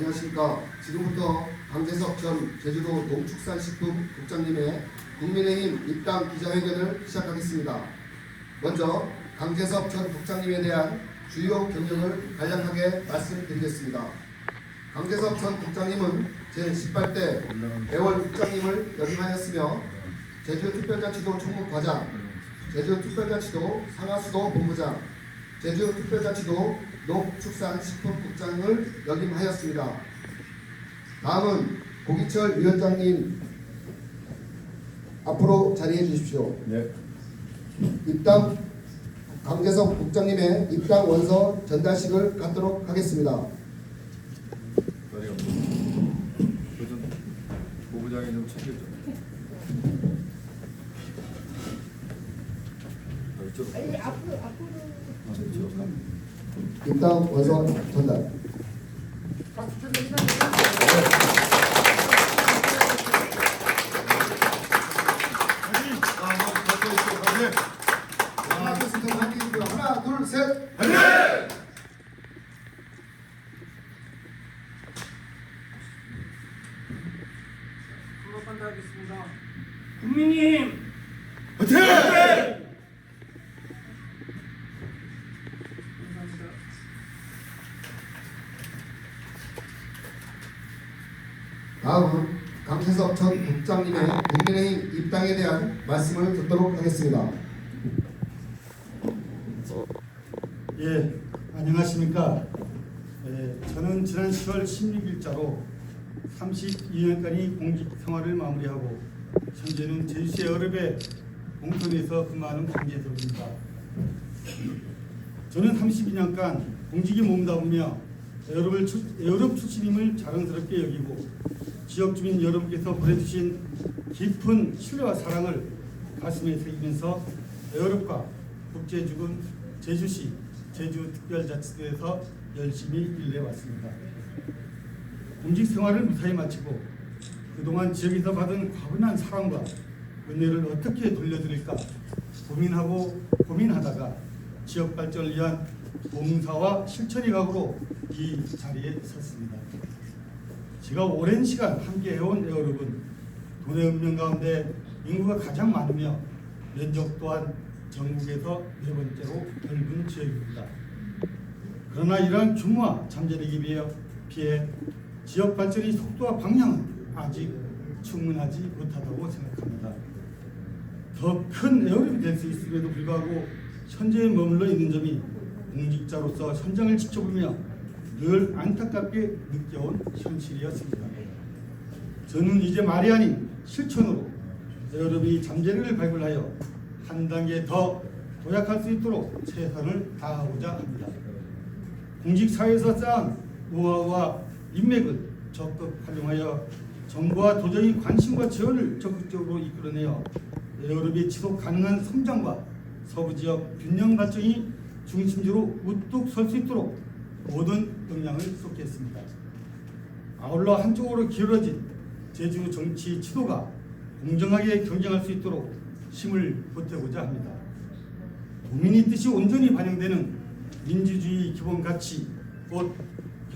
안녕하십니까. 지금부터 강재석 전 제주도 농축산식품 국장님의 국민의힘 입당 기자회견을 시작하겠습니다. 먼저 강재석 전 국장님에 대한 주요 경력을 간략하게 말씀드리겠습니다. 강재석 전 국장님은 제18대 애월 국장님을 역임하였으며 제주특별자치도 총무과장, 제주특별자치도 상하수도 본부장, 제주특별자치도 농축산식품국장을 역임하였습니다. 다음은 고기철 위원장님 앞으로 자리해 주십시오. 네. 입당 강재석 국장님의 입당 원서 전달식을 갖도록 하겠습니다. 자리가 그좀 본부장이 좀 챙겨줘. 아, 이쪽으로. 아니 앞으로 앞으로 아, 이쪽으로 가. 입당 원서 전달. 하나 둘 셋. 국민님 감사합 다음은 강재석 전 국장님의 국민의힘 입당에 대한 말씀을 듣도록 하겠습니다. 예, 안녕하십니까. 예, 저는 지난 10월 16일자로 32년간의 공직 생활을 마무리하고 현재는 제주시 여럽의 공통에서 근무하는 강재석입니다. 저는 32년간 공직에 몸담으며 여러분 출신임을 자랑스럽게 여기고 지역 주민 여러분께서 보내주신 깊은 신뢰와 사랑을 가슴에 새기면서 여럽과 국제주군 제주시 제주특별자치도에서 열심히 일해왔습니다. 공직 생활을 무사히 마치고 그동안 지역에서 받은 과분한 사랑과 은혜를 어떻게 돌려드릴까 고민하고 고민하다가 지역 발전을 위한 봉사와 실천의 각오로 이 자리에 섰습니다. 제가 오랜 시간 함께 해온 여러분, 도내 읍면 가운데 인구가 가장 많으며 면적 또한 전국에서 네 번째로 넓은 지역입니다. 그러나 이러한 규모와 잠재력에 비해, 지역 발전의 속도와 방향은 아직 충분하지 못하다고 생각합니다. 더 큰 에어랩이 될 수 있음에도 불구하고 현재에 머물러 있는 점이 공직자로서 현장을 지켜보며 늘 안타깝게 느껴온 현실이었습니다. 저는 이제 말이 아닌 실천으로 에어랩이 잠재력을 발굴하여 한 단계 더 도약할 수 있도록 최선을 다하고자 합니다. 공직사회에서 쌓은 노하우와 인맥을 적극 활용하여 정부와 도정의 관심과 지원을 적극적으로 이끌어내어 에어롭이 지속 가능한 성장과 서부 지역 균형 발전이 중심지로 우뚝 설 수 있도록 모든 역량을 쏟겠습니다. 아울러 한쪽으로 기울어진 제주 정치 지도가 공정하게 경쟁할 수 있도록 힘을 보태고자 합니다. 국민의 뜻이 온전히 반영되는 민주주의 기본 가치, 곧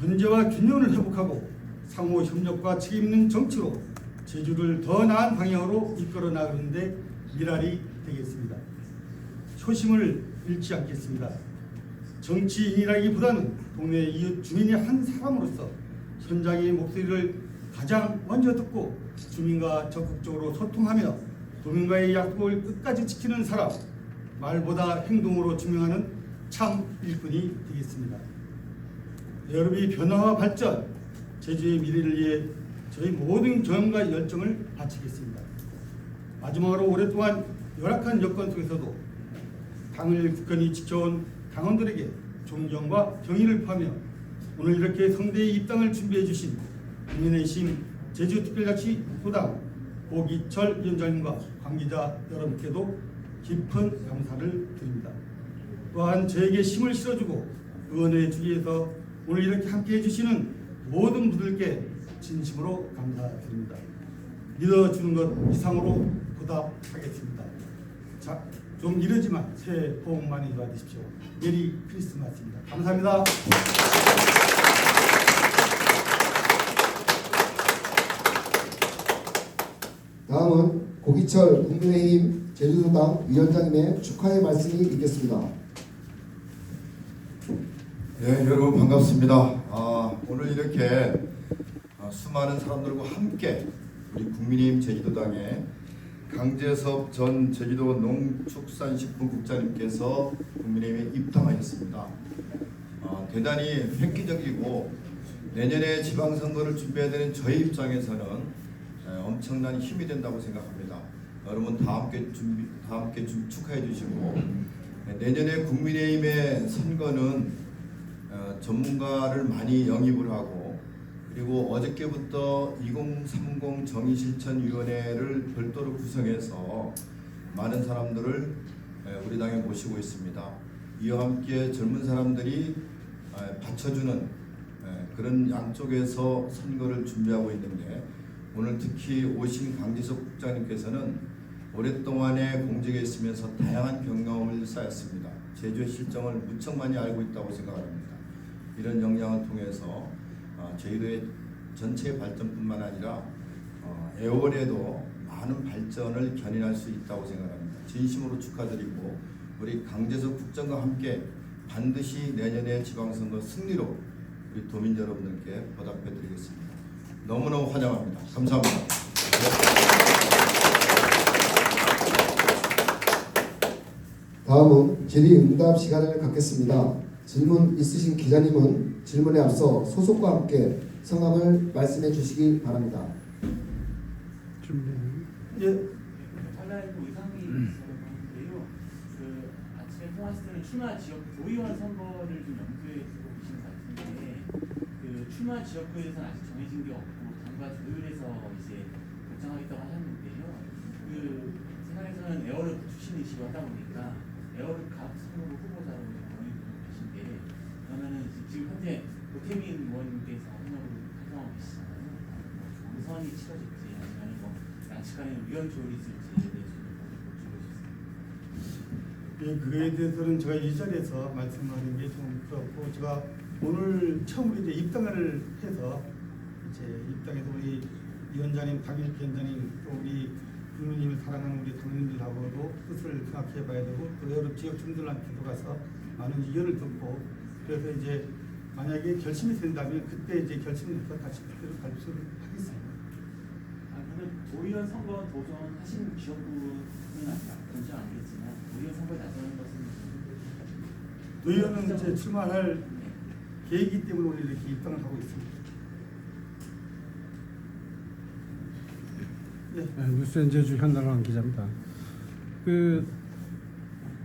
견제와 균형을 회복하고 상호 협력과 책임 있는 정치로 제주를 더 나은 방향으로 이끌어 나가는데 미랄이 되겠습니다. 초심을 잃지 않겠습니다. 정치인이라기보다는 동네 이웃 주민의 한 사람으로서 현장의 목소리를 가장 먼저 듣고 주민과 적극적으로 소통하며 도민과의 약속을 끝까지 지키는 사람 말보다 행동으로 증명하는 참 일꾼이 되겠습니다. 여러분이 변화와 발전, 제주의 미래를 위해 저희 모든 경험과 열정을 바치겠습니다. 마지막으로 오랫동안 열악한 여건 속에서도 당을 굳건히 지켜온 당원들에게 존경과 경의를 표하며 오늘 이렇게 성대의 입당을 준비해 주신 국민의힘 제주특별자치도당 고기철 위원장님과 관계자 여러분께도 깊은 감사를 드립니다. 또한 저에게 힘을 실어주고 응원해 주기 위해서 오늘 이렇게 함께 해 주시는 모든 분들께 진심으로 감사드립니다. 믿어주는 것 이상으로 보답하겠습니다. 자, 좀 이르지만 새해 복 많이 받으십시오. 메리 크리스마스입니다. 감사합니다. 다음은 고기철 국민의힘 제주도당 위원장님의 축하의 말씀이 있겠습니다. 네, 여러분 반갑습니다. 아, 오늘 이렇게 아, 수많은 사람들과 함께 우리 국민의힘 제주도당의 강재섭 전 제주도 농축산식품국장님께서 국민의힘에 입당하셨습니다. 아, 대단히 획기적이고 내년에 지방선거를 준비해야 되는 저희 입장에서는 에, 엄청난 힘이 된다고 생각합니다. 여러분 다 함께 준비, 다 함께 좀 축하해 주시고 네, 내년에 국민의힘의 선거는 어, 전문가를 많이 영입을 하고 그리고 어저께부터 2030 정의실천위원회를 별도로 구성해서 많은 사람들을 에, 우리 당에 모시고 있습니다. 이와 함께 젊은 사람들이 에, 받쳐주는 에, 그런 양쪽에서 선거를 준비하고 있는데 오늘 특히 오신 강지석 국장님께서는 오랫동안의 공직에 있으면서 다양한 경험을 쌓았습니다. 제주의 실정을 무척 많이 알고 있다고 생각합니다. 이런 역량을 통해서 어, 제주도의 전체 발전뿐만 아니라 어, 애월에도 많은 발전을 견인할 수 있다고 생각합니다. 진심으로 축하드리고 우리 강재석 국장과 함께 반드시 내년의 지방선거 승리로 우리 도민 여러분들께 보답해드리겠습니다. 너무너무 환영합니다. 감사합니다. 다음은 질의응답 시간을 갖겠습니다. 질문 있으신 기자님은 질문에 앞서 소속과 함께 성함을 말씀해 주시기 바랍니다. 예, 달라있고 의상이 있었는데요. 그 아침에 통화했을 때는 추마 지역 도의원 선거를 좀 염두에 두고 계신 것 같은데 그 추마 지역구에 대해서는 아직 정해진 게 없고 당과 조율해서 이제 결정하겠다고 하셨는데요. 그 세상에서는 에어를 출신이시고 하다 보니까 에어를 각 선거구 후보자로 정해지고 계신데 그러면은 지금 현재 고태민 의원님께서 현역으로 활동하고 계시잖아요. 뭐 우선이 치러질지 아니면 뭐 양측 간에 의견 조율이 있을지에 대해서. 예, 그거에 대해서는 제가 이 자리에서 말씀하는 게 좀 그렇고 제가 오늘 처음으로 이제 입당을 해서 이제 입당해서 우리 위원장님, 당일 위원장님 또 우리 국민님을 사랑하는 우리 당민들하고도 뜻을 생각해 봐야 되고 또 여러 지역 주민들한테도 가서 많은 의견을 듣고 그래서 이제 만약에 결심이 된다면 그때 이제 결심을 해서 다시 그대로 발표를 하겠습니다. 아, 근데 도의원 선거 도전하시는 지역구는 아직 그렇지 않겠지만 도의원 선거에 나서는 것은 의원은 이제 출마할 네. 계획이기 때문에 오늘 이렇게 입당을 하고 있습니다. 네. 네, 뉴스엔 제주 현나랑 기자입니다. 그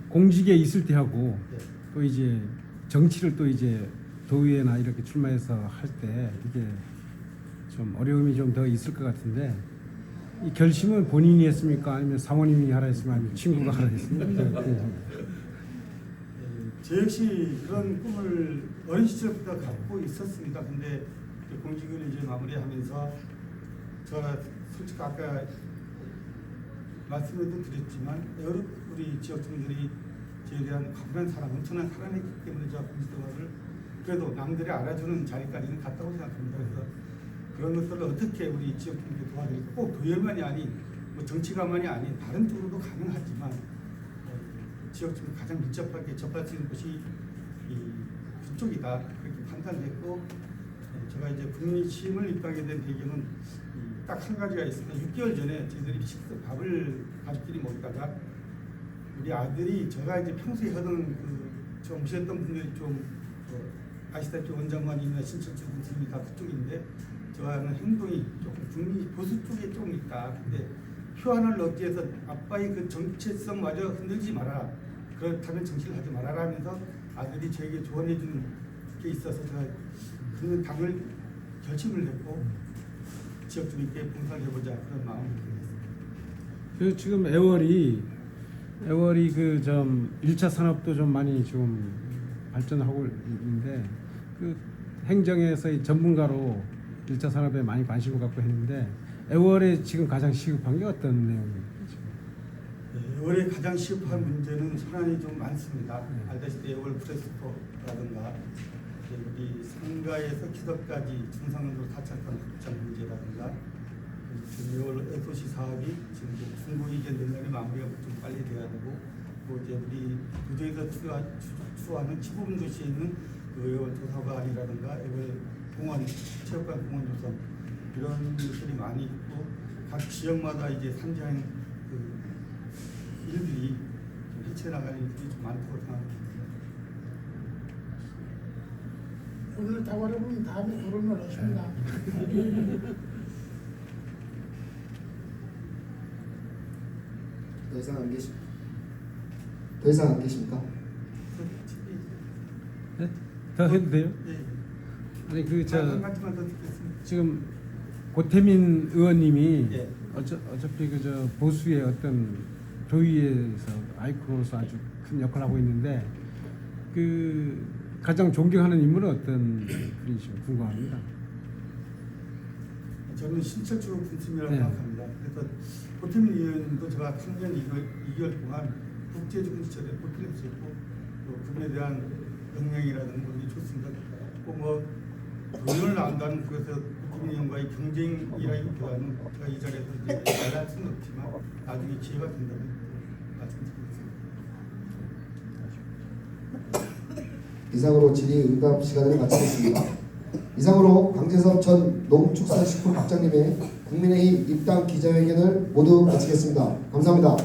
공직에 있을 때 하고 네. 또 이제 정치를 또 이제 도의회나 이렇게 출마해서 할 때 이게 좀 어려움이 좀 더 있을 것 같은데 이 결심은 본인이 했습니까 아니면 사모님이 하라 했습니까 아니면 친구가 하라 했습니까? 궁금합니다. 예, 저 역시 그런 꿈을 어린 시절부터 갖고 있었습니다. 근데 공직을 이제 마무리하면서 제가 솔직히 아까 말씀도 드렸지만 여러 우리 지역 주민들이 저에 대한 과분한 사랑, 엄청난 사랑이 있기 때문에 제가 공직생활을 그래도 남들이 알아주는 자리까지는 갔다고 생각합니다. 그래서 그런 것들을 어떻게 우리 지역 주민들 도와드리고 꼭 도열만이 아닌 뭐 정치가만이 아닌 다른 쪽으로도 가능하지만 어, 지역 주민 가장 밀접하게 접할 수 있는 곳이 이 그쪽이다 그렇게 판단했고 예, 제가 이제 국민심을 입당하게 된 배경은 딱 한 가지가 있습니다. 6개월 전에 저희들이 식사 밥을 가족끼리 먹다가 우리 아들이 제가 이제 평소에 하던 그좀 오셨던 분들이 좀 어, 아시다시피 원장관이나 신천지 분들이 다 그쪽인데 제가 하는 행동이 조금 국민 보수 쪽에 좀 있다. 근데 표 하나를 얻기 위해서 아빠의 그 정체성마저 흔들지 마라. 그렇다면 정치를 하지 말아라 하면서 아들이 저에게 조언해 주는 게 있어서 제가 그 당을 결심을 했고 지역 주민께 봉사를 해보자 그런 마음을 갖습니다. 그 지금 애월이 애월이 그좀 1차 산업도 좀 많이 좀 발전하고 있는데 그 행정에서의 전문가로 1차 산업에 많이 관심을 갖고 했는데 애월에 지금 가장 시급한 게 어떤 내용입니까? 네, 올해 가장 시급한 문제는 현안이 좀 많습니다. 알다시피 월 프레스포라든가 우리 상가에서 기덕까지 중상으로 타착한 합작 문제라든가 지금 이걸 SOC 사업이 지금 이제 중국이 이제 내년에 마무리가 좀 빨리 돼야 되고 또 이제 우리 도저에서 추가, 추- 추구하는 15분 도시에 있는 그 의원 도서관이라든가 이걸 공원, 체육관 공원 조성 이런 것들이 많이 있고 각 지역마다 이제 산지행 그 일들이 좀 헤쳐나가는 일들이 좀 많다고 생각합니다. 오늘 다 말해보면 다음에 결혼을 하십니다. 더 이상 안 계십. 더 이상 안 계십니까? 네? 더 해도 돼요? 예. 아니 그 자, 한저 가지만 더 듣겠습니다. 지금 고태민 의원님이 예. 어차, 어차피 그저 보수의 어떤 조위에서 아이콘으로서 아주 큰 역할을 하고 있는데 그 가장 존경하는 인물은 어떤 분이시고 궁금합니다. 저는 신철주 군수님이라고 네. 생각합니다. 그래서 고태민 의원도 제가 3년 2개월, 2개월 동안 국제주군시절에 포트를 했었고 또 그분에 대한 역량이라든가 그런 게 좋습니다. 꼭뭐 의원을 나온다는 그래서 고태민 의원과의 경쟁이라기보다는 제가 이 자리에서 이제 말할 수는 없지만 나중에 기회가 된다면 말씀드리겠습니다. 이상으로 질의 응답 시간을 마치겠습니다. 이상으로 강재섭 전 농축산식품 국장님의 국민의힘 입당 기자회견을 모두 마치겠습니다. 감사합니다.